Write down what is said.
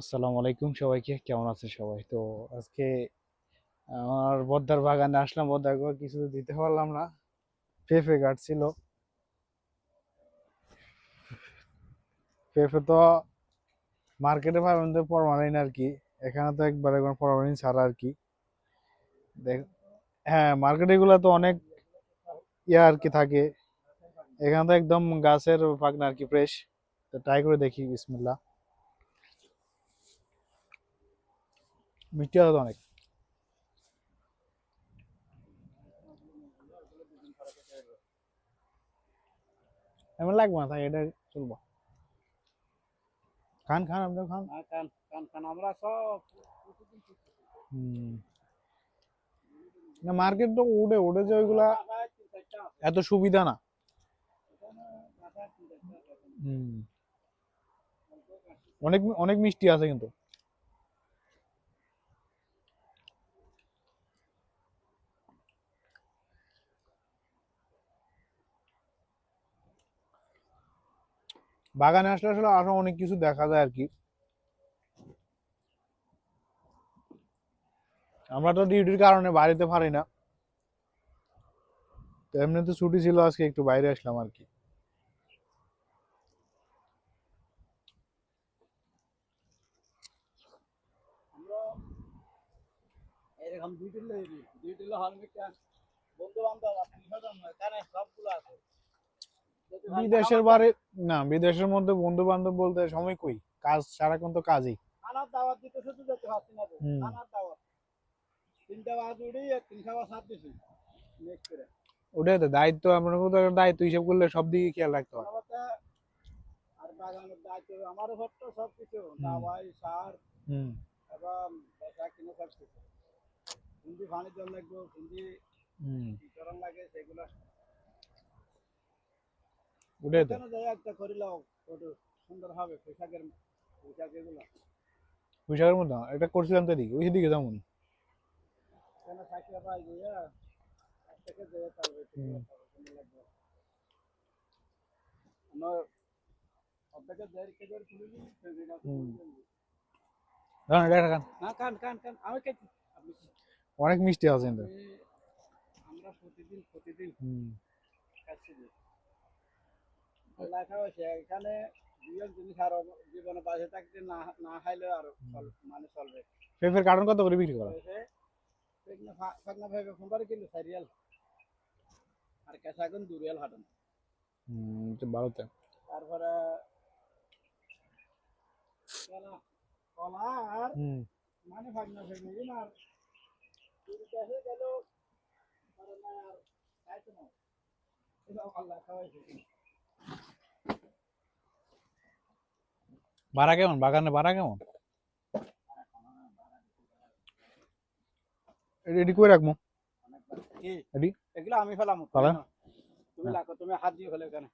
আসসালামু আলাইকুম সবাইকে, কেমন আছে সবাই? তো আজকে আমার বদ্দার বাগানে আসলাম। বদ্দার কিছু দিতে পারলাম না। পেঁপে কাটছিল। পেঁপে তো মার্কেটে পাবেন তো আর কি। এখানে তো একবার একবার পরমানেন্ট ছাড়া আর কি। দেখ হ্যাঁ মার্কেটে গুলো তো অনেক ইয়া আর কি থাকে। এখানে তো একদম গাছের পাকনা আর কি ফ্রেশ তো ট্রাই করে দেখি, বিসমিল্লাহ। মিষ্টি আছে অনেক এমন লাগবে না তাই এটা চলবো খান খান আপনার খান হ্যাঁ, কান কান কান আমরা সব হুম। না মার্কেট তো উঠে উঠে যে ওইগুলা। এত সুবিধা না। অনেক অনেক মিষ্টি আছে কিন্তু বাগানে আসলে আসলে আরও অনেক কিছু দেখা যায় আর কি আমরা তো ডিউটির কারণে বাড়িতে পারি না। তো এমনি তো ছুটি ছিল আজকে, একটু বাইরে আসলাম আর কি বন্ধু বান্ধব এখানে আছে। বিদেশের বাড়ি না বিদেশের মধ্যে বন্ধু বান্ধব বলতে সময় কই? কাজ সারাক্ষণ তো কাজই। খানার দাওয়াত দিতে শুধু যেতে পারছি না তো। দাওয়াত। তিনটা বাজ উড়ি আর তিন খাবার সাত দিছি ওটাই তো দায়িত্ব তো দায়িত্ব হিসাব করলে সব দিকে খেয়াল রাখতে তারপরে আর বাগানের দায়িত্ব আমার উপর তো সব কিছু। দাওয়াই সার হুম। এবং বেচা কিনে সব কিছু। হিন্দি জল লাগবে হিন্দি লাগে সেগুলো কেন যাই একটা কত সুন্দর হবে পোশাকের পোশাক এগুলো। পোশাকের মতো না, করছিলাম তো ওই দিকে যেমন। কেন পাই গিয়ে আমার অর্ধেকের দেড় এটা খান কান কান আমি অনেক মিষ্টি আছে আমরা প্রতিদিন প্রতিদিন হুম। খাচ্ছি যে। লেখা হয়েছে এখানে দুজন জিনিস আরও জীবনে বাঁচে থাকতে না না খাইলে আর মানে চলবে। পেঁপের কার্টন কত করে বিক্রি করা? কিলো সারিয়াল আর কেঁচাগুন দুরিয়াল হাটন। ভালোতে তারপরে কলা আর মানে ফাগনা ভাইবে আর গেল আর না আর খাইতে না এটা আল্লাহ খাওয়াইছে ভাড়া কেমন? বাগানে ভাড়া কেমন? রেডি করে রাখব। এডি? এগুলো আমি ফেলাম। ফেলা? তুমি লাগো তুমি হাত দিয়ে ফেলে কেন